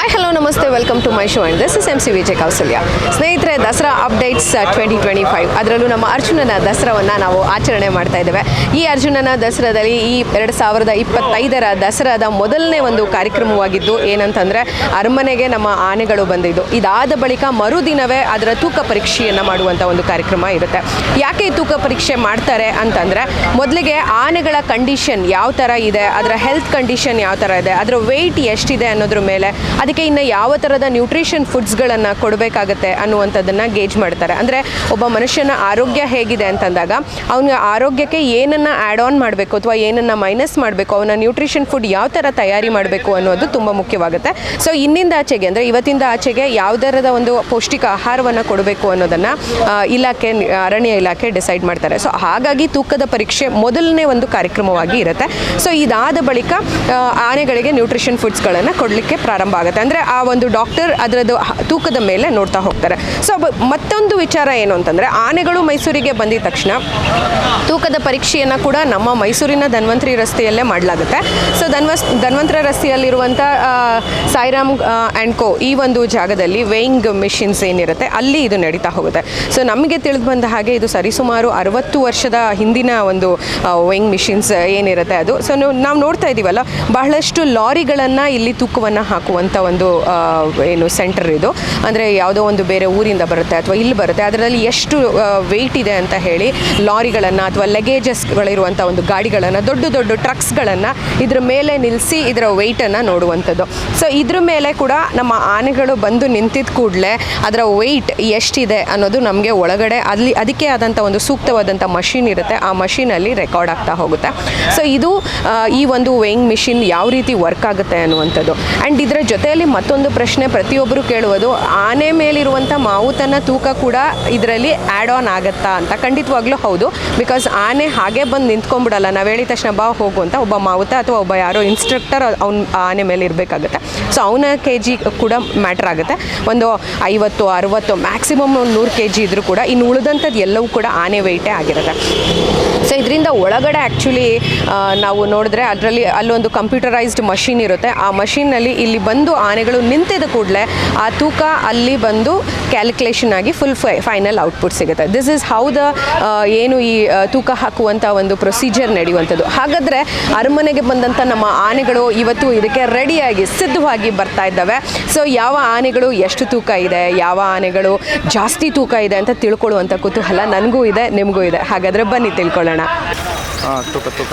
Hi hello ನಮಸ್ತೆ welcome to my show and this is M C Vijay Kausalya ಸ್ನೇಹಿತರೆ Dasara updates twenty twenty five ಅದರಲ್ಲೂ ನಮ್ಮ ಅರ್ಜುನನ ದಸರಾವನ್ನು ನಾವು ಆಚರಣೆ ಮಾಡ್ತಾ ಇದ್ದೇವೆ. ಈ ಅರ್ಜುನನ ದಸರಾದಲ್ಲಿ ಈ ಎರಡು ಸಾವಿರದ ಇಪ್ಪತ್ತೈದರ ದಸರಾದ ಮೊದಲನೇ ಒಂದು ಕಾರ್ಯಕ್ರಮವಾಗಿದ್ದು ಏನಂತಂದರೆ ಅರಮನೆಗೆ ನಮ್ಮ ಆನೆಗಳು ಬಂದಿದ್ದು. ಇದಾದ ಬಳಿಕ ಮರುದಿನವೇ ಅದರ ತೂಕ ಪರೀಕ್ಷೆಯನ್ನು ಮಾಡುವಂಥ ಒಂದು ಕಾರ್ಯಕ್ರಮ ಇರುತ್ತೆ. ಯಾಕೆ ತೂಕ ಪರೀಕ್ಷೆ ಮಾಡ್ತಾರೆ ಅಂತಂದರೆ ಮೊದಲಿಗೆ ಆನೆಗಳ ಕಂಡೀಷನ್ ಯಾವ ಥರ ಇದೆ, ಅದರ ಹೆಲ್ತ್ ಕಂಡೀಷನ್ ಯಾವ ಥರ ಇದೆ, ಅದರ ವೆಯ್ಟ್ ಎಷ್ಟಿದೆ ಅನ್ನೋದ್ರ ಮೇಲೆ ಅದಕ್ಕೆ ಇನ್ನು ಯಾವ ಥರದ ನ್ಯೂಟ್ರಿಷನ್ ಫುಡ್ಸ್ಗಳನ್ನು ಕೊಡಬೇಕಾಗತ್ತೆ ಅನ್ನುವಂಥದ್ದನ್ನು ಗೇಜ್ ಮಾಡ್ತಾರೆ. ಅಂದರೆ ಒಬ್ಬ ಮನುಷ್ಯನ ಆರೋಗ್ಯ ಹೇಗಿದೆ ಅಂತಂದಾಗ ಅವನ ಆರೋಗ್ಯಕ್ಕೆ ಏನನ್ನು ಆ್ಯಡ್ ಆನ್ ಮಾಡಬೇಕು ಅಥವಾ ಏನನ್ನು ಮೈನಸ್ ಮಾಡಬೇಕು, ಅವನ ನ್ಯೂಟ್ರಿಷನ್ ಫುಡ್ ಯಾವ ಥರ ತಯಾರಿ ಮಾಡಬೇಕು ಅನ್ನೋದು ತುಂಬ ಮುಖ್ಯವಾಗುತ್ತೆ. ಸೊ ಇನ್ನಿಂದ ಆಚೆಗೆ ಅಂದರೆ ಇವತ್ತಿಂದ ಆಚೆಗೆ ಯಾವ ಒಂದು ಪೌಷ್ಟಿಕ ಆಹಾರವನ್ನು ಕೊಡಬೇಕು ಅನ್ನೋದನ್ನು ಇಲಾಖೆ, ಅರಣ್ಯ ಇಲಾಖೆ ಡಿಸೈಡ್ ಮಾಡ್ತಾರೆ. ಸೊ ಹಾಗಾಗಿ ತೂಕದ ಪರೀಕ್ಷೆ ಮೊದಲನೇ ಒಂದು ಕಾರ್ಯಕ್ರಮವಾಗಿ ಇರುತ್ತೆ. ಸೊ ಇದಾದ ಬಳಿಕ ಆನೆಗಳಿಗೆ ನ್ಯೂಟ್ರಿಷನ್ ಫುಡ್ಸ್ಗಳನ್ನು ಕೊಡಲಿಕ್ಕೆ ಪ್ರಾರಂಭ ಆಗುತ್ತೆ. ಅಂದರೆ ಆ ಒಂದು ಡಾಕ್ಟರ್ ಅದರದ್ದು ತೂಕದ ಮೇಲೆ ನೋಡ್ತಾ ಹೋಗ್ತಾರೆ. ಸೊ ಮತ್ತೊಂದು ವಿಚಾರ ಏನು ಅಂತಂದರೆ ಆನೆಗಳು ಮೈಸೂರಿಗೆ ಬಂದಿದ ತಕ್ಷಣ ತೂಕದ ಪರೀಕ್ಷೆಯನ್ನು ಕೂಡ ನಮ್ಮ ಮೈಸೂರಿನ ಧನ್ವಂತರಿ ರಸ್ತೆಯಲ್ಲೇ ಮಾಡಲಾಗುತ್ತೆ. ಸೊ ಧನ್ವಸ್, ಧನ್ವಂತರ ರಸ್ತೆಯಲ್ಲಿರುವಂಥ ಸಾಯಿರಾಮ್ ಆ್ಯಂಡ್ ಕೋ ಈ ಒಂದು ಜಾಗದಲ್ಲಿ ವೇಯಿಂಗ್ ಮಿಷಿನ್ಸ್ ಏನಿರುತ್ತೆ, ಅಲ್ಲಿ ಇದು ನಡೀತಾ ಹೋಗುತ್ತೆ. ಸೊ ನಮಗೆ ತಿಳಿದು ಬಂದ ಹಾಗೆ ಇದು ಸರಿಸುಮಾರು ಅರವತ್ತು ವರ್ಷದ ಹಿಂದಿನ ಒಂದು ವೇಯಿಂಗ್ ಮಿಷಿನ್ಸ್ ಏನಿರುತ್ತೆ ಅದು. ಸೊ ನಾವು ನೋಡ್ತಾ ಇದ್ದೀವಲ್ಲ ಬಹಳಷ್ಟು ಲಾರಿಗಳನ್ನು ಇಲ್ಲಿ ತೂಕವನ್ನು ಹಾಕುವಂಥ ಒಂದು ಏನು ಸೆಂಟರ್ ಇದು. ಅಂದರೆ ಯಾವುದೋ ಒಂದು ಬೇರೆ ಊರಿಂದ ಬರುತ್ತೆ ಅಥವಾ ಇಲ್ಲಿ ಬರುತ್ತೆ. ಅದರಲ್ಲಿ ಎಷ್ಟು ವೆಯ್ಟ್ ಇದೆ ಅಂತ ಹೇಳಿ ಲಾರಿಗಳನ್ನು ಅಥವಾ ಲಗೇಜಸ್ಗಳಿರುವಂಥ ಒಂದು ಗಾಡಿಗಳನ್ನು, ದೊಡ್ಡ ದೊಡ್ಡ ಟ್ರಕ್ಸ್ಗಳನ್ನು ಇದ್ರ ಮೇಲೆ ನಿಲ್ಲಿಸಿ ಇದರ ವೆಯ್ಟನ್ನು ನೋಡುವಂಥದ್ದು. ಸೊ ಇದ್ರ ಮೇಲೆ ಕೂಡ ನಮ್ಮ ಆನೆಗಳು ಬಂದು ನಿಂತಿದ್ದ ಕೂಡಲೇ ಅದರ ವೆಯ್ಟ್ ಎಷ್ಟಿದೆ ಅನ್ನೋದು ನಮಗೆ ಒಳಗಡೆ ಅಲ್ಲಿ, ಅದಕ್ಕೆ ಆದಂಥ ಒಂದು ಸೂಕ್ತವಾದಂಥ ಮಷಿನ್ ಇರುತ್ತೆ. ಆ ಮಷೀನಲ್ಲಿ ರೆಕಾರ್ಡ್ ಆಗ್ತಾ ಹೋಗುತ್ತೆ. ಸೊ ಇದು ಈ ಒಂದು ವೇಯಿಂಗ್ ಮಿಷಿನ್ ಯಾವ ರೀತಿ ವರ್ಕ್ ಆಗುತ್ತೆ ಅನ್ನುವಂಥದ್ದು. ಆ್ಯಂಡ್ ಇದರ ಜೊತೆಯಲ್ಲಿ ಮತ್ತೊಂದು ಪ್ರಶ್ನೆ ಪ್ರತಿಯೊಬ್ಬರು ಕೇಳುವುದು, ಆನೆ ಮೇಲಿರುವಂಥ ಮಾವುತನ ತೂಕ ಕೂಡ ಇದರಲ್ಲಿ ಆ್ಯಡ್ ಆನ್ ಆಗುತ್ತಾ ಅಂತ. ಖಂಡಿತವಾಗ್ಲೂ ಹೌದು ಬಿಕಾಸ್ ಆನೆ ಹಾಗೆ ಬಂದು ನಿಂತ್ಕೊಂಡ್ಬಿಡಲ್ಲ. ನಾವು ಹೇಳಿದ ತಕ್ಷಣ ಬಾ ಹೋಗು ಅಂತ ಒಬ್ಬ ಮಾವುತ ಅಥವಾ ಒಬ್ಬ ಯಾರೋ ಇನ್ಸ್ಟ್ರಕ್ಟರ್ ಅವ್ನ ಆನೆ ಮೇಲೆ ಇರಬೇಕಾಗುತ್ತೆ. ಸೊ ಅವನ ಕೆ ಜಿ ಕೂಡ ಮ್ಯಾಟ್ರ್ ಆಗುತ್ತೆ. ಒಂದು ಐವತ್ತು, ಅರುವತ್ತು ಮ್ಯಾಕ್ಸಿಮಮ್ ಒಂದು ನೂರು ಕೆ ಜಿ ಇದ್ರೂ ಕೂಡ ಇನ್ನು ಉಳಿದಂಥದ್ದು ಎಲ್ಲವೂ ಕೂಡ ಆನೆ ವೆಯ್ಟೇ ಆಗಿರುತ್ತೆ. ಸೊ ಇದರಿಂದ ಒಳಗಡೆ ಆ್ಯಕ್ಚುಲಿ ನಾವು ನೋಡಿದ್ರೆ ಅದರಲ್ಲಿ ಅಲ್ಲೊಂದು ಕಂಪ್ಯೂಟರೈಸ್ಡ್ ಮಷಿನ್ ಇರುತ್ತೆ. ಆ ಮಷಿನ್ನಲ್ಲಿ ಇಲ್ಲಿ ಬಂದು ಆನೆಗಳು ನಿಂತಿದ ಕೂಡಲೇ ಆ ತೂಕ ಅಲ್ಲಿ ಬಂದು ಕ್ಯಾಲ್ಕುಲೇಷನ್ ಆಗಿ ಫುಲ್ ಫೈ ಫೈನಲ್ ಔಟ್ಪುಟ್ ಸಿಗುತ್ತೆ. ದಿಸ್ ಇಸ್ ಹೌ ದ ಏನು ಈ ತೂಕ ಹಾಕುವಂಥ ಒಂದು ಪ್ರೊಸೀಜರ್ ನಡೆಯುವಂಥದ್ದು. ಹಾಗಾದರೆ ಅರಮನೆಗೆ ಬಂದಂಥ ನಮ್ಮ ಆನೆಗಳು ಇವತ್ತು ಇದಕ್ಕೆ ರೆಡಿಯಾಗಿ ಸಿದ್ಧವಾಗಿ ಬರ್ತಾ ಇದ್ದಾವೆ. ಸೊ ಯಾವ ಆನೆಗಳು ಎಷ್ಟು ತೂಕ ಇದೆ ಯಾವ ಆನೆಗಳು ಜಾಸ್ತಿ ತೂಕ ಇದೆ ಅಂತ ತಿಳ್ಕೊಳ್ಳುವಂಥ ಕುತೂಹಲ ನನಗೂ ಇದೆ ನಿಮಗೂ ಇದೆ. ಹಾಗಾದರೆ ಬನ್ನಿ ತಿಳ್ಕೊಳ್ಳೋಣ. ಹಾಂ ತೂಕ ತೂಕ.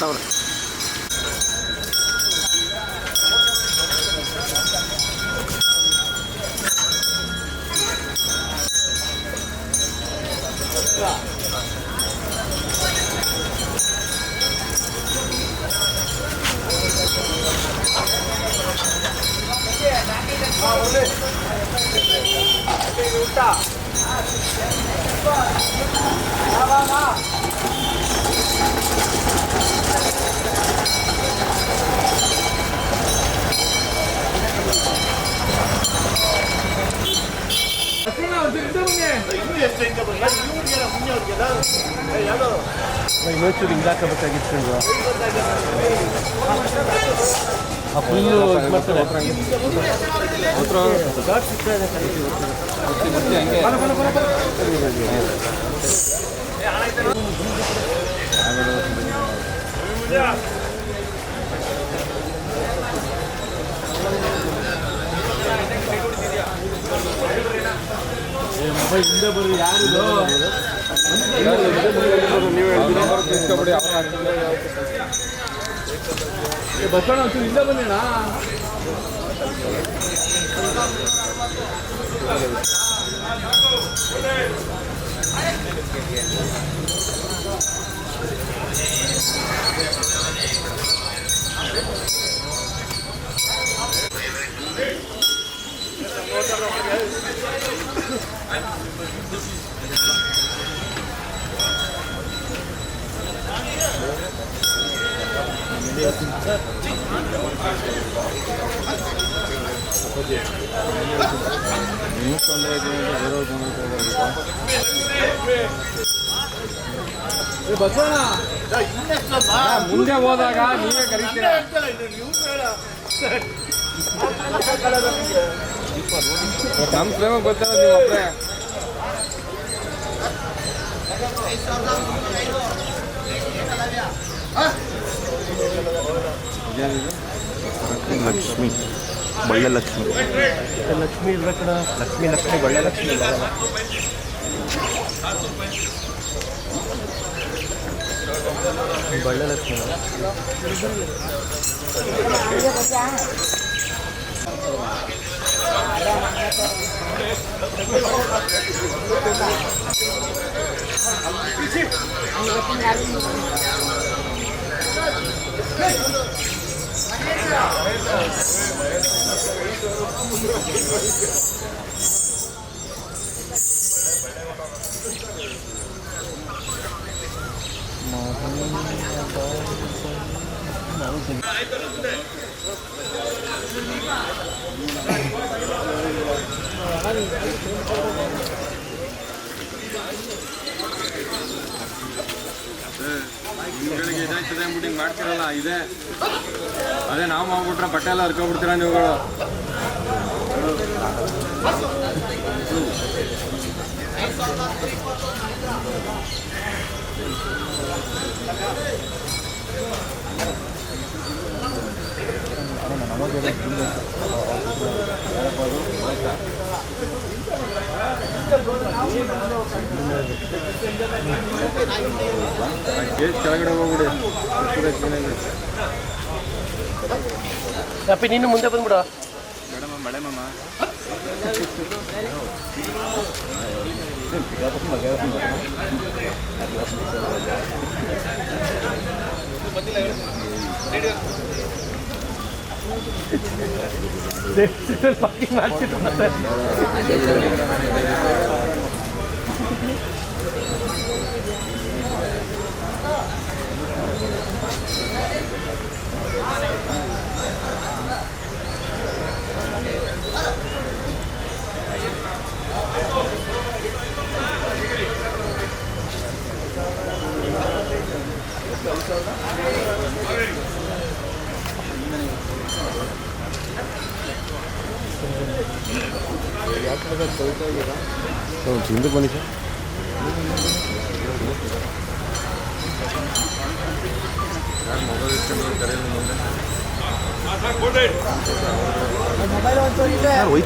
ತವ್ರಿ Stop. ಇನ್ನೊಂಚೂರು ಹಿಂಗಾಕಬೇಕಾಗಿತ್ತು ಆ ಫುಲ್ಲು ಇದು ಮಾಡ್ತಾರೆ ಯಾರು ಬಸವಣ್ಣ ಒಂಚೂರು न्यूज़ पंद्रह दिन से जरूर होना चाहिए ಮುಂದೆ ಹೋದಾಗ ನೀವೇ ಕರೀತೀರಾ? ನಮ್ಮ ಪ್ರೇಮ ಗೊತ್ತಲ್ಲ ನೀವು ಒಬ್ಬರೇ ಲಕ್ಷ್ಮಿ. ಒಳ್ಳೆ ಲಕ್ಷ್ಮಿ. ಲಕ್ಷ್ಮಿ ಇರ್ಬೇಕಣ ಲಕ್ಷ್ಮಿ ಲಕ್ಷ್ಮಿ ಒಳ್ಳೆ ಲಕ್ಷ್ಮಿ ಒಳ್ಳೆ ಲಕ್ಷ್ಮಿ ನಿಮ್ಗಳಿಗೆ ಇದಾಗ್ತದೆ ಅಂದ್ಬಿಟ್ಟು ಹಿಂಗೆ ಮಾಡ್ತಿರಲ್ಲ ಇದೆ ಅದೇ ನಾವು ಮಾಡ್ಬಿಟ್ರೆ ಬಟ್ಟೆ ಎಲ್ಲ ಹರ್ಕೊಬಿಡ್ತೀರಾ ನೀವುಗಳು ಗೇಟ್ ಕೆಳಗಡೆ ಹೋಗ್ಬಿಡಿ ಅಪ್ಪಿ ನೀನು ಮುಂದೆ ಬಂದ್ಬಿಡ. ಮೇಡಮ್ ಮಳೆ ಮಾಮ. They're still fucking marching on that.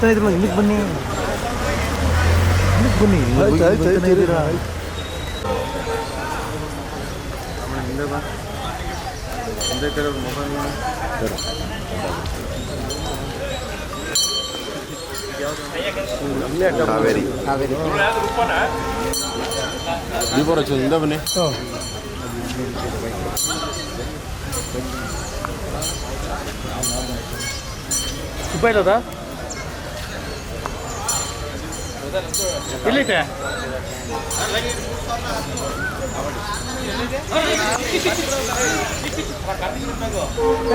ಹೋಯ್ತಾ ಇದ್ರಲ್ಲ ಹಿಂದಕ್ಕೆ ಬನ್ನಿ. ಇಲ್ಲಿಗೆ ಬನ್ನಿ ಆಯ್ತು, ಇದ್ದೀರಾ? ಹಿಂದೆ ಬಾ ಬೇಕಾದ್ರೆ ಅವ್ರ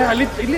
ಅಲ್ಲಿ ಕಾವೇರಿ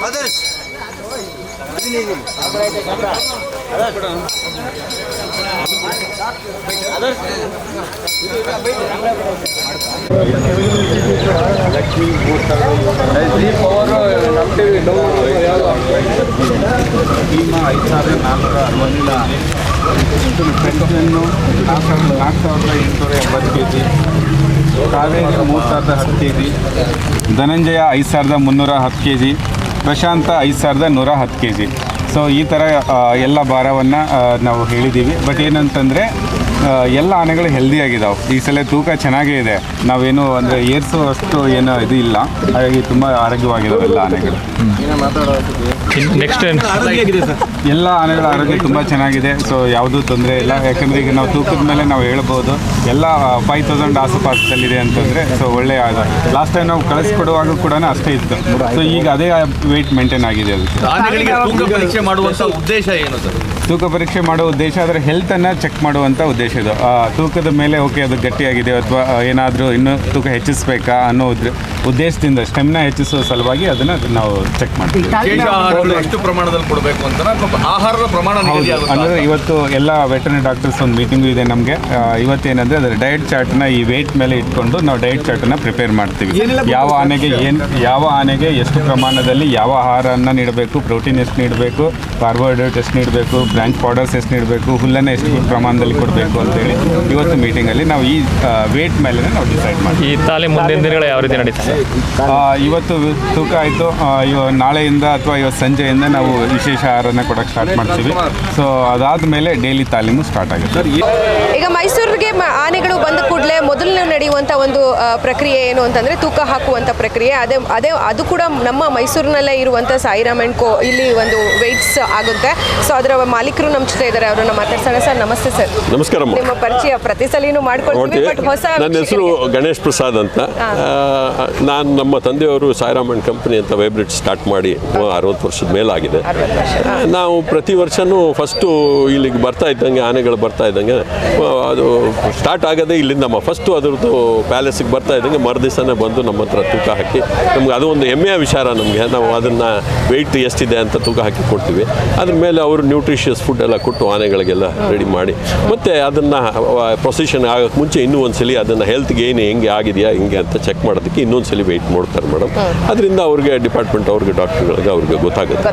ಎಲ್ಲಿದೆ ಏ, ಅಲ್ಲಿ ಇಲ್ಲಿಲ್ಲ ದೀಪರ ಚಂದ ಭೀಮಾ ಐದು ಸಾವಿರದ ನಾನ್ನೂರ ಅರವತ್ತ ಪೆನ್ಷನ್ನು ನಾಲ್ಕು ಸಾವಿರದ ನಾಲ್ಕು ಸಾವಿರದ ಎಂಟುನೂರ ಎಂಬತ್ತು ಕೆ ಜಿ ಕಾವೇರಿ ಮೂರು ಸಾವಿರದ ಹತ್ತು ಕೆ ಜಿ ಧನಂಜಯ ಐದು ಸಾವಿರದ ಮುನ್ನೂರ ಹತ್ತು ಕೆ ಜಿ ಪ್ರಶಾಂತ ಐದು ಸಾವಿರದ ನೂರ ಹತ್ತು ಕೆ ಜಿ ಸೊ ಈ ಥರ ಎಲ್ಲ ಭಾರವನ್ನು ನಾವು ಹೇಳಿದ್ದೀವಿ ಬಟ್ ಏನಂತಂದರೆ ಎಲ್ಲ ಆನೆಗಳು ಹೆಲ್ದಿ ಆಗಿದಾವೆ. ಈ ಸಲ ತೂಕ ಚೆನ್ನಾಗೇ ಇದೆ. ನಾವೇನು ಅಂದರೆ ಏರ್ಸುವಷ್ಟು ಏನೋ ಇದು ಇಲ್ಲ. ಹಾಗಾಗಿ ತುಂಬ ಆರೋಗ್ಯವಾಗಿದ್ದಾವೆ ಎಲ್ಲ ಆನೆಗಳು. ನೆಕ್ಸ್ಟ್ ಎಲ್ಲ ಆನೆಗಳ ಆರೋಗ್ಯ ತುಂಬ ಚೆನ್ನಾಗಿದೆ. ಸೊ ಯಾವುದೂ ತೊಂದರೆ ಇಲ್ಲ. ಯಾಕಂದರೆ ಈಗ ನಾವು ತೂಕದ ಮೇಲೆ ನಾವು ಹೇಳ್ಬೋದು. ಎಲ್ಲ ಫೈವ್ ತೌಸಂಡ್ ಆಸುಪಾಸಲ್ಲಿದೆ ಅಂತಂದರೆ ಸೊ ಒಳ್ಳೆಯ ಲಾಸ್ಟ್ ಟೈಮ್ ನಾವು ಕಳಿಸ್ಕೊಡುವಾಗ ಕೂಡ ಅಷ್ಟೇ ಇತ್ತು. ಸೊ ಈಗ ಅದೇ ವೆಯ್ಟ್ ಮೇಂಟೈನ್ ಆಗಿದೆ ಅದು ಪರೀಕ್ಷೆ ಉದ್ದೇಶ ಏನು ಸರ್? ತೂಕ ಪರೀಕ್ಷೆ ಮಾಡೋ ಉದ್ದೇಶ ಅದರ ಹೆಲ್ತನ್ನು ಚೆಕ್ ಮಾಡುವಂಥ ಉದ್ದೇಶ ಇದು. ಆ, ತೂಕದ ಮೇಲೆ ಓಕೆ ಅದು ಗಟ್ಟಿಯಾಗಿದೆ ಅಥವಾ ಏನಾದರೂ ಇನ್ನೂ ತೂಕ ಹೆಚ್ಚಿಸ್ಬೇಕಾ ಅನ್ನೋ ಉದ್ರ- ಉದ್ದೇಶದಿಂದ ಸ್ಟೆಮ್ನ ಹೆಚ್ಚಿಸುವ ಸಲುವಾಗಿ ಅದನ್ನು ನಾವು ಚೆಕ್ ಮಾಡ್ತೀವಿ. ವಿಶೇಷ ಆಹಾರಗಳು ಎಷ್ಟು ಪ್ರಮಾಣದಲ್ಲಿ ಕೊಡಬೇಕು ಅಂತ ಅಥವಾ ಆಹಾರದ ಪ್ರಮಾಣ ನಿಗದಿ ಹೌದು ಆಗುತ್ತಾ? ಅಂದರೆ ಇವತ್ತು ಎಲ್ಲ ವೆಟರ್ನರಿ ಡಾಕ್ಟರ್ಸ್ ಒಂದು ಮೀಟಿಂಗು ಇದೆ ನಮಗೆ. ಇವತ್ತೇನಂದರೆ ಅದರ ಡಯಟ್ ಚಾರ್ಟ್ನ ಈ ವೆಯ್ಟ್ ಮೇಲೆ ಇಟ್ಕೊಂಡು ನಾವು ಡಯಟ್ ಚಾರ್ಟನ್ನು ಪ್ರಿಪೇರ್ ಮಾಡ್ತೀವಿ. ಯಾವ ಆನೆಗೆ ಏನು ಯಾವ ಆನೆಗೆ ಎಷ್ಟು ಪ್ರಮಾಣದಲ್ಲಿ ಯಾವ ಆಹಾರವನ್ನು ನೀಡಬೇಕು ಪ್ರೋಟೀನ್ ಎಷ್ಟು ನೀಡಬೇಕು ಕಾರ್ಬೋಹೈಡ್ರೇಟ್ ಎಷ್ಟು ನೀಡಬೇಕು ಬ್ರಾಂಚ್ ಪೌಡರ್ಸ್ ಎಷ್ಟು ನೀಡಬೇಕು ಹುಲ್ಲನ್ನು ಎಷ್ಟು ಪ್ರಮಾಣದಲ್ಲಿ ಕೊಡಬೇಕು ಅಂತೇಳಿ ಇವತ್ತು ಮೀಟಿಂಗಲ್ಲಿ ನಾವು ಈ ವೇಟ್ ಮೇಲೆ ನಾವು ಡಿಸೈಡ್ ಮಾಡ್ತೀವಿ. ಈ ತಾಲೆ ಮುಂದಿನ ದಿನಗಳು ಯಾವ ರೀತಿ ನಡೀತದೆ ಇವತ್ತು ತೂಕ ಆಯಿತು. ಇವ ನಾಳೆಯಿಂದ ಅಥವಾ ಇವತ್ತು ಸಂಜೆಯಿಂದ ನಾವು ವಿಶೇಷ ಆಹಾರನ ಕೊಡೋಕ್ಕೆ ಸ್ಟಾರ್ಟ್ ಮಾಡ್ತೀವಿ. ಸೊ ಅದಾದ ಮೇಲೆ ಡೈಲಿ ತಾಲೀಮು ಸ್ಟಾರ್ಟ್ ಆಗುತ್ತೆ. ಈಗ ಮೈಸೂರಿಗೆ ಆನೆಗಳು ಬಂದ ಕೂಡಲೇ ಮೊದಲು ನಡೆಯುವಂಥ ಒಂದು ಪ್ರಕ್ರಿಯೆ ಏನು ಅಂತಂದರೆ ತೂಕ ಹಾಕುವಂಥ ಪ್ರಕ್ರಿಯೆ. ಅದೇ ಅದೇ ಅದು ಕೂಡ ನಮ್ಮ ಮೈಸೂರಿನಲ್ಲೇ ಇರುವಂಥ ಸಾಯಿರಾಮ್ ಆ್ಯಂಡ್ ಕೋ ಇಲ್ಲಿ ಒಂದು ವೆಯ್ಟ್ಸ್ ಆಗುತ್ತೆ. ಸೊ ಅದರ ಮಾಲೀಕರು ನಮ್ಮ ಜೊತೆ ಇದ್ದಾರೆ ಅವರನ್ನ ಮಾತಾಡ್ಸೋಣ ಸರ್. ನಮಸ್ತೆ ಸರ್. ನಮಸ್ಕಾರ ನಿಮ್ಮ ಪರಿಚಯ ಪ್ರತಿ ಸಲೀನು ಮಾಡ್ಕೊಳ್ತೀವಿ ಬಟ್ ಹೊಸ ನನ್ನ ಹೆಸರು ಗಣೇಶ್ ಪ್ರಸಾದ್ ಅಂತ. ನಾನು ನಮ್ಮ ತಂದೆಯವರು ಸಾಯಿರಾಮ್ ಅಂಡ್ ಕಂಪನಿ ಅಂತ ವೈಬ್ರಿಡ್ ಸ್ಟಾರ್ಟ್ ಮಾಡಿ ಅರವತ್ತು ವರ್ಷದ ಮೇಲಾಗಿದೆ. ನಾವು ಪ್ರತಿ ವರ್ಷವೂ ಫಸ್ಟು ಇಲ್ಲಿಗೆ ಬರ್ತಾ ಇದ್ದಂಗೆ ಆನೆಗಳು ಬರ್ತಾ ಇದ್ದಂಗೆ ಅದು ಸ್ಟಾರ್ಟ್ ಆಗೋದೇ ಇಲ್ಲಿಂದಮ್ಮ ಫಸ್ಟು ಅದರದ್ದು ಪ್ಯಾಲೇಸಿಗೆ ಬರ್ತಾ ಇದ್ದಂಗೆ ಮರುದಿವಸನೇ ಬಂದು ನಮ್ಮ ಹತ್ರ ತೂಕ ಹಾಕಿ ನಮ್ಗೆ ಅದು ಒಂದು ಹೆಮ್ಮೆಯ ವಿಚಾರ ನಮಗೆ. ನಾವು ಅದನ್ನು ವೆಯ್ಟ್ ಎಷ್ಟಿದೆ ಅಂತ ತೂಕ ಹಾಕಿ ಕೊಡ್ತೀವಿ. ಅದ್ರ ಮೇಲೆ ಅವರು ನ್ಯೂಟ್ರಿಷಿಯಸ್ ಫುಡ್ ಎಲ್ಲ ಕೊಟ್ಟು ಆನೆಗಳಿಗೆಲ್ಲ ರೆಡಿ ಮಾಡಿ. ಮತ್ತೆ ಅದನ್ನು ಪ್ರೊಸೆಷನ್ ಆಗೋಕ್ಕೆ ಮುಂಚೆ ಇನ್ನೂ ಒಂದು ಸಲ ಅದನ್ನು ಹೆಲ್ತ್ಗೆ ಏನು ಹೆಂಗೆ ಆಗಿದೆಯಾ ಹಿಂಗೆ ಅಂತ ಚೆಕ್ ಮಾಡೋದಕ್ಕೆ ಇನ್ನೊಂದು ಸಲ ವೆಯ್ಟ್ ಮಾಡ್ತಾರೆ ಮೇಡಮ್ ಅದರಿಂದ ಅವ್ರಿಗೆ ಡಿಪಾರ್ಟ್ಮೆಂಟ್ ಅವ್ರಿಗೆ ಡಾಕ್ಟರ್ಗಳಿಗೆ ಅವ್ರಿಗೆ ಗೊತ್ತಾಗುತ್ತೆ.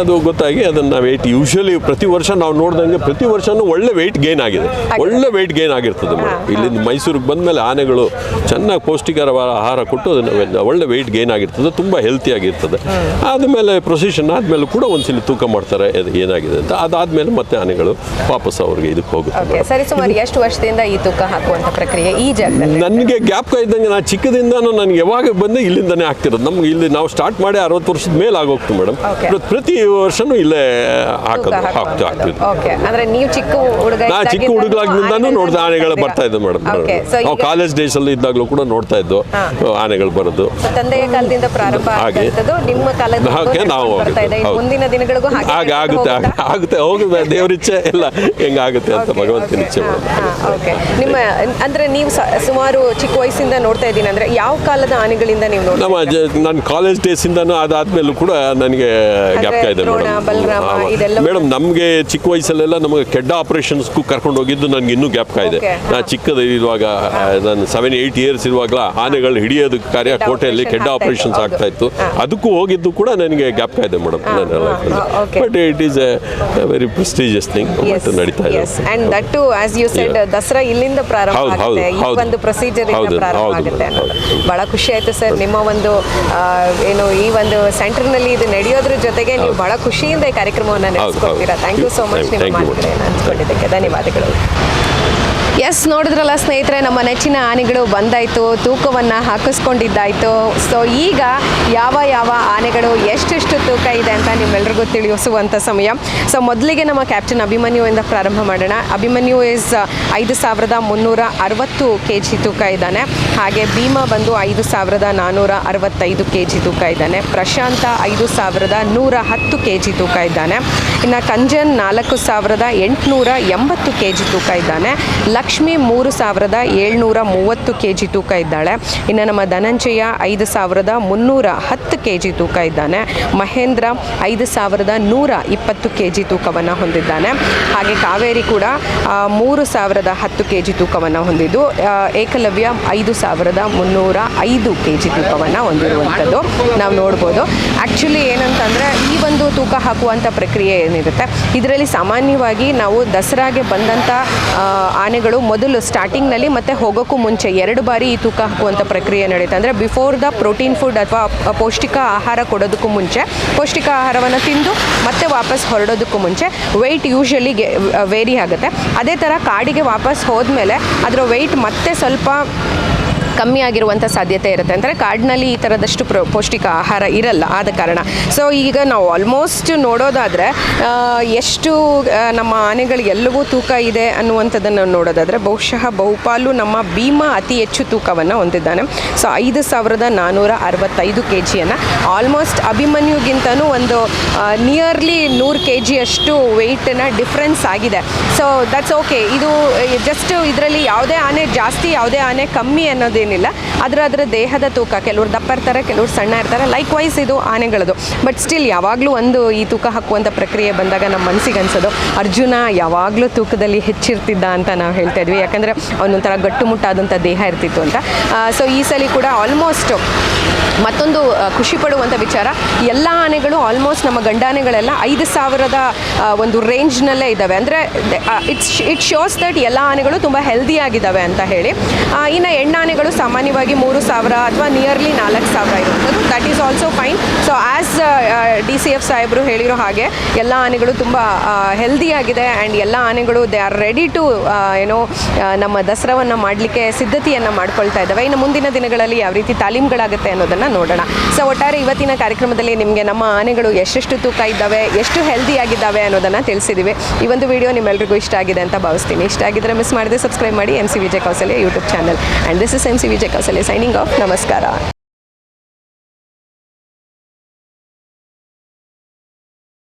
ಅದು ಗೊತ್ತಾಗಿ ಅದನ್ನು ವೆಯ್ಟ್ ಯೂಶಲಿ ಪ್ರತಿ ವರ್ಷ ನಾವು ನೋಡ್ದಂಗೆ ಪ್ರತಿ ವರ್ಷನೂ ಒಳ್ಳೆ ವೆಯ್ಟ್ ಗೇನ್ ಆಗಿದೆ. ಒಳ್ಳೆ ವೆಯ್ಟ್ ಗೇನ್ ಆಗಿರ್ತದೆ ಮೇಡಮ್ ಇಲ್ಲಿಂದ ಮೈಸೂರಿಗೆ ಬಂದಮೇಲೆ ಆನೆಗಳು ಚೆನ್ನಾಗಿ ಪೌಷ್ಟಿಕರವಾದ ಆಹಾರ ಕೊಟ್ಟು ಅದನ್ನು ಒಳ್ಳೆ ವೆಯ್ಟ್ ಗೇನ್ ಆಗಿರ್ತದೆ ತುಂಬ ಹೆಲ್ತಿ ಆಗಿರ್ತದೆ. ಆದಮೇಲೆ ಪ್ರೊಸೆಷನ್ ಆದಮೇಲೆ ಕೂಡ ಒಂದ್ಸಲಿ ತೂಕ ಮಾಡ್ತಾರೆ ಏನಾಗಿದೆ ಅಂತ. ಅದಾದಮೇಲೆ ಮತ್ತೆ ಆನೆಗಳು ವಾಪಸ್ ಅವ್ರಿಗೆ ಇದಕ್ಕೆ ಹೋಗುತ್ತೆ ಸರಿ ಸುಮಾರು ಎಷ್ಟು ವರ್ಷದಿಂದ ಈ ತೂಕ ಹಾಕುವಂತ ಪ್ರಕ್ರಿಯೆ ಈ ಜಾಗದಲ್ಲಿ? ನನಗೆ ಗ್ಯಾಪ್ ಇದ್ದಂಗೆ ನಾನು ಚಿಕ್ಕದಿಂದನೂ ನನಗೆ ಯಾವಾಗ ಬಂದು ಇಲ್ಲಿಂದನೇ ಆಗ್ತಿರೋದು. ನಮ್ಗೆ ಇಲ್ಲಿ ನಾವು ಸ್ಟಾರ್ಟ್ ಮಾಡಿ ಅರವತ್ತು ವರ್ಷದ ಮೇಲೆ ಆಗೋಗ್ತು ಮೇಡಮ್. ಪ್ರತಿ ವರ್ಷನೂ ಇಲ್ಲೇ ಹಾಕೋದು ಹಾಕ್ತಾ ಆಗ್ತಿದ್ದು ಅಂದ್ರೆ ನೀವು ಚಿಕ್ಕ ಹುಡುಗ ನಾ ಚಿಕ್ಕ ಹುಡುಗಲಾಗಿಂದಾನು ನೋಡ್ದೆ ಆನೆಗಳು ಬರ್ತಾ ಇದ್ದೆ ಮೇಡಮ್. ನಾವು ಕಾಲೇಜ್ ಡೇಸ್ ಅಲ್ಲಿ ಇದ್ದಾಗಲೂ ಕೂಡ ನೋಡ್ತಾ ಇದ್ದು ಆನೆಗಳು ಬರೋದು. ತಂದೆಯ ಕಾಲದಿಂದ ಪ್ರಾರಂಭ ಹಾಗೆ. ನಿಮ್ಮ ಕಾಲದ ಹಾಗೆ ನಾವು. ಮುಂದಿನ ದಿನಗಳಿಗೂ ಹಾಗೆ ಆಗುತ್ತೆ ಹೋಗುತ್ತಾ? ಆಗುತ್ತೆ ಹೋಗುತ್ತೆ ದೇವರಿಚ್ಛೆ ಎಲ್ಲ ಹೆಂಗಾಗುತ್ತೆ ಅಂತ ಭಗವಂತನ ಇಚ್ಛೆ. ನಿಮ್ಮ ಅಂದ್ರೆ ನೀವು ಸುಮಾರು ಚಿಕ್ಕ ವಯಸ್ಸಿಂದ ನೋಡ್ತಾ ಇದ್ದೀನಿ ಅಂದ್ರೆ ಯಾವ ಕಾಲದ ಆನೆಗಳಿಂದ ನೀವು ನಮ್ಮ? ನನ್ನ ಕಾಲೇಜ್ ಡೇಸಿಂದನೂ ಅದಾದ್ಮೇಲೂ ಕೂಡ ನನಗೆ ಜ್ಞಾಪಕ ಇದೆ ಮೇಡಮ್. ನಮಗೆ ಚಿಕ್ಕ ವಯಸ್ಸಲ್ಲೆಲ್ಲ ನಮಗೆ ಕೆಡ್ಡ ಆಪರೇಷನ್ಸ್ಗೂ ಕರ್ಕೊಂಡು ಹೋಗಿದ್ದು ನನಗೆ ಇನ್ನೂ ಗ್ಯಾಪ್ ಇದೆ. ನಾ ಚಿಕ್ಕದ ಇರುವಾಗ ನಾನು ಸೆವೆನ್ ಏಯ್ಟ್ ಇಯರ್ಸ್ ಇರುವಾಗಲ ಆನೆಗಳು ಹಿಡಿಯೋದು ಕಾರ್ಯ ಕೋಟೆಯಲ್ಲಿ ಕೆಡ್ಡ ಆಪರೇಷನ್ಸ್. ಆಗ್ತಾ ಇತ್ತು. ಅದಕ್ಕೂ ಹೋಗಿದ್ದು ಕೂಡ ನನಗೆ ಜ್ಞಾಪಕ ಇದೆ madam. But it is a very prestigious thing ಮತ್ತೆ ನಡೀತಾ ಇದೆ. And that too as you said. Dasara ಇಲ್ಲಿಂದ ಪ್ರಾರಂಭ ಆಗುತ್ತೆ. ಈ. ಒಂದು ಪ್ರೊಸೀಜರ್ ಇಂದ ಪ್ರಾರಂಭ ಆಗುತ್ತೆ ಬಹಳ ಖುಷಿ ಆಯ್ತು ಸರ್. ನಿಮ್ಮ ಒಂದು ಏನು ಈ ಒಂದು ಸೆಂಟರ್ನಲ್ಲಿ ಇದು ನಡೆಯೋದ್ರ ಜೊತೆಗೆ ನೀವು ಬಹಳ ಖುಷಿಯಿಂದ ಈ ಕಾರ್ಯಕ್ರಮವನ್ನು ನಡೆಸ್ಕೊಡ್ತೀರಾ. ಥ್ಯಾಂಕ್ ಯು ಸೋ ಮಚ್ ನಿಮ್ಮ. ಮಾತುಗಳನ್ನು ಹಂಚ್ಕೊಂಡಿದ್ದಕ್ಕೆ. ಧನ್ಯವಾದಗಳು. ಎಸ್ ನೋಡಿದ್ರಲ್ಲ ಸ್ನೇಹಿತರೆ, ನಮ್ಮ ನೆಚ್ಚಿನ ಆನೆಗಳು ಬಂದಾಯಿತು, ತೂಕವನ್ನು ಹಾಕಿಸ್ಕೊಂಡಿದ್ದಾಯಿತು. ಸೊ ಈಗ ಯಾವ ಯಾವ ಆನೆಗಳು, ಎಷ್ಟೆಷ್ಟು ತೂಕ ಇದೆ ಅಂತ ನಿಮ್ಮೆಲ್ರಿಗೂ ತಿಳಿಸುವಂಥ ಸಮಯ. ಸೊ ಮೊದಲಿಗೆ ನಮ್ಮ ಕ್ಯಾಪ್ಟನ್ ಅಭಿಮನ್ಯುವಿಂದ ಪ್ರಾರಂಭ ಮಾಡೋಣ. ಅಭಿಮನ್ಯು ಇಸ್ ಐದು ಸಾವಿರದ ಮುನ್ನೂರ ಅರವತ್ತು ಕೆ ಜಿ ತೂಕ ಇದ್ದಾನೆ. ಹಾಗೆ ಭೀಮಾ ಬಂದು ಐದು ಸಾವಿರದ ನಾನ್ನೂರ ಅರವತ್ತೈದು ಕೆ ಜಿ ತೂಕ ಇದ್ದಾನೆ. ಪ್ರಶಾಂತ ಐದು ಸಾವಿರದ ನೂರ ಹತ್ತು ಕೆ ಜಿ ತೂಕ ಇದ್ದಾನೆ. ಇನ್ನು ಕಂಜನ್ ನಾಲ್ಕು ಸಾವಿರದ ಎಂಟುನೂರ ಎಂಬತ್ತು ಕೆ ಜಿ ತೂಕ ಇದ್ದಾನೆ. ಲಕ್ಷ್ಮಿ ಮೂರು ಸಾವಿರದ ಏಳ್ನೂರ ಮೂವತ್ತು ಕೆ ಜಿ ತೂಕ ಇದ್ದಾಳೆ. ಇನ್ನು ನಮ್ಮ ಧನಂಜಯ ಐದು ಸಾವಿರದ ಮುನ್ನೂರ ಹತ್ತು ಕೆ ಜಿ ತೂಕ ಇದ್ದಾನೆ. ಮಹೇಂದ್ರ ಐದು ಸಾವಿರದ ನೂರ ಇಪ್ಪತ್ತು ಕೆ ಜಿ ತೂಕವನ್ನು ಹೊಂದಿದ್ದಾನೆ. ಹಾಗೆ ಕಾವೇರಿ ಕೂಡ ಮೂರು ಸಾವಿರದ ಹತ್ತು ಕೆ ಜಿ ತೂಕವನ್ನು ಹೊಂದಿದ್ದು. ಏಕಲವ್ಯ ಐದು ಸಾವಿರದ ಮುನ್ನೂರ ಐದು ಕೆ ಜಿ ತೂಕವನ್ನು ಹೊಂದಿರುವಂಥದ್ದು ನಾವು ನೋಡ್ಬೋದು. ಆ್ಯಕ್ಚುಲಿ ಏನಂತಂದರೆ ಈ ಒಂದು ತೂಕ ಹಾಕುವಂಥ ಪ್ರಕ್ರಿಯೆ ಏನಿರುತ್ತೆ, ಇದರಲ್ಲಿ ಸಾಮಾನ್ಯವಾಗಿ ನಾವು ದಸರಾಗೆ ಬಂದಂಥ ಆನೆಗಳು ಮೊದಲು ಸ್ಟಾರ್ಟಿಂಗ್ನಲ್ಲಿ ಮತ್ತು ಹೋಗೋಕ್ಕೂ ಮುಂಚೆ ಎರಡು ಬಾರಿ ಈ ತೂಕ ಹಾಕುವಂಥ ಪ್ರಕ್ರಿಯೆ ನಡೆಯುತ್ತೆ ಅಂದರೆ ಬಿಫೋರ್ ದ ಪ್ರೋಟೀನ್ ಫುಡ್ ಅಥವಾ ಪೌಷ್ಟಿಕ ಆಹಾರ ಕೊಡೋದಕ್ಕೂ ಮುಂಚೆ, ಪೌಷ್ಟಿಕ ಆಹಾರವನ್ನು ತಿಂದು ಮತ್ತೆ ವಾಪಸ್ ಹೊರಡೋದಕ್ಕೂ ಮುಂಚೆ ವೆಯ್ಟ್ ಯೂಶಲಿ ವೇರಿ ಆಗುತ್ತೆ. ಅದೇ ಥರ ಕಾಡಿಗೆ ವಾಪಸ್ ಹೋದ್ಮೇಲೆ ಅದರ ವೆಯ್ಟ್ ಮತ್ತೆ ಸ್ವಲ್ಪ ಕಮ್ಮಿ ಆಗಿರುವಂಥ ಸಾಧ್ಯತೆ ಇರುತ್ತೆ. ಅಂದರೆ ಕಾಡಿನಲ್ಲಿ ಈ ಥರದಷ್ಟು ಪೌಷ್ಟಿಕ ಆಹಾರ ಇರಲ್ಲ ಆದ ಕಾರಣ. ಸೊ ಈಗ ನಾವು ಆಲ್ಮೋಸ್ಟ್ ನೋಡೋದಾದರೆ ಎಷ್ಟು ನಮ್ಮ ಆನೆಗಳು ಎಲ್ಲವೂ ತೂಕ ಇದೆ ಅನ್ನುವಂಥದ್ದನ್ನು ನೋಡೋದಾದರೆ, ಬಹುಶಃ ಬಹುಪಾಲು ನಮ್ಮ ಭೀಮಾ ಅತಿ ಹೆಚ್ಚು ತೂಕವನ್ನು ಹೊಂದಿದ್ದಾನೆ. ಸೊ ಐದು ಸಾವಿರದ ನಾನ್ನೂರ ಅರವತ್ತೈದು ಕೆ ಜಿಯನ್ನು ಆಲ್ಮೋಸ್ಟ್ ಅಭಿಮನ್ಯುಗಿಂತನೂ ಒಂದು ನಿಯರ್ಲಿ ನೂರು ಕೆ ಜಿಯಷ್ಟು ವೆಯ್ಟನ್ನ ಡಿಫ್ರೆನ್ಸ್ ಆಗಿದೆ. ಸೊ ದಟ್ಸ್ ಓಕೆ ಇದು ಜಸ್ಟ್ ಇದರಲ್ಲಿ ಯಾವುದೇ ಆನೆ, ಜಾಸ್ತಿ ಯಾವುದೇ ಆನೆ ಕಮ್ಮಿ ಅನ್ನೋದೇನಿಲ್ಲ ಅದರ ಅದರ ದೇಹದ ತೂಕ, ಕೆಲವ್ರು ದಪ್ಪ ಇರ್ತಾರೆ, ಕೆಲವ್ರು ಸಣ್ಣ ಇರ್ತಾರೆ. ಲೈಕ್ ವೈಸ್ ಇದು ಆನೆಗಳದು. ಬಟ್ ಸ್ಟಿಲ್ ಯಾವಾಗಲೂ ಒಂದು ಈ ತೂಕ ಹಾಕುವಂಥ ಪ್ರಕ್ರಿಯೆ ಬಂದಾಗ ನಮ್ಮ ಮನಸ್ಸಿಗೆ ಅನ್ಸೋದು, ಅರ್ಜುನ ಯಾವಾಗಲೂ ತೂಕದಲ್ಲಿ ಹೆಚ್ಚಿರ್ತಿದ್ದ ಅಂತ ನಾವು ಹೇಳ್ತಾ ಇದ್ವಿ. ಯಾಕಂದರೆ ಅವನೊಂಥರ ಗಟ್ಟುಮುಟ್ಟಾದಂಥ ದೇಹ ಇರ್ತಿತ್ತು ಅಂತ. ಸೊ ಈ ಸಲ ಕೂಡ ಆಲ್ಮೋಸ್ಟ್ ಮತ್ತೊಂದು ಖುಷಿ ಪಡುವಂಥ ವಿಚಾರ. ಎಲ್ಲ ಆನೆಗಳು ಆಲ್ಮೋಸ್ಟ್ ನಮ್ಮ ಗಂಡಾನೆಗಳೆಲ್ಲ ಐದು ಸಾವಿರದ ಒಂದು ರೇಂಜ್ನಲ್ಲೇ ಇದ್ದಾವೆ. ಅಂದರೆ ಇಟ್ಸ್ ಇಟ್ ಶೋಸ್ ದಟ್ ಎಲ್ಲ ಆನೆಗಳು ತುಂಬ ಹೆಲ್ದಿಯಾಗಿದ್ದಾವೆ ಅಂತ ಹೇಳಿ. ಇನ್ನು ಹೆಣ್ಣಾನೆಗಳು ಸಾಮಾನ್ಯವಾಗಿ ಮೂರು ಸಾವಿರ ಅಥವಾ ನಿಯರ್ಲಿ ನಾಲ್ಕು ಸಾವಿರ ಇರುವಂಥದ್ದು. That is also fine so as D C F ಸಾಹೇಬರು ಹೇಳಿರೋ ಹಾಗೆ, ಎಲ್ಲ ಆನೆಗಳು ತುಂಬ ಹೆಲ್ದಿಯಾಗಿದೆ ಆ್ಯಂಡ್ ಎಲ್ಲ ಆನೆಗಳು ದೇ ಆರ್ ರೆಡಿ ಟು ಏನೋ ನಮ್ಮ ದಸರಾವನ್ನು ಮಾಡಲಿಕ್ಕೆ ಸಿದ್ಧತೆಯನ್ನು ಮಾಡ್ಕೊಳ್ತಾ ಇದ್ದಾವೆ. ಇನ್ನು ಮುಂದಿನ ದಿನಗಳಲ್ಲಿ ಯಾವ ರೀತಿ ತಾಲೀಮ್ಗಳಾಗುತ್ತೆ ಅನ್ನೋದನ್ನು ನೋಡೋಣ. ಸೊ ಒಟ್ಟಾರೆ ಇವತ್ತಿನ ಕಾರ್ಯಕ್ರಮದಲ್ಲಿ ನಿಮಗೆ ನಮ್ಮ ಆನೆಗಳು ಎಷ್ಟೆಷ್ಟು ತೂಕ ಇದ್ದಾವೆ, ಎಷ್ಟು ಹೆಲ್ದಿ ಆಗಿದ್ದಾವೆ ಅನ್ನೋದನ್ನು ತಿಳಿಸಿದ್ದೀವಿ ಈ ಒಂದು ವಿಡಿಯೋ ನಿಮ್ಮೆಲ್ಲರಿಗೂ ಇಷ್ಟ ಆಗಿದೆ ಅಂತ ಭಾವಿಸ್ತೀನಿ. ಇಷ್ಟ ಆಗಿದ್ರೆ ಮಿಸ್ ಮಾಡದೆ ಸಬ್ಸ್ಕ್ರೈಬ್ ಮಾಡಿ M C Vijay Kausalya YouTube channel and this is M C Vijay Kausalya signing off ನಮಸ್ಕಾರ.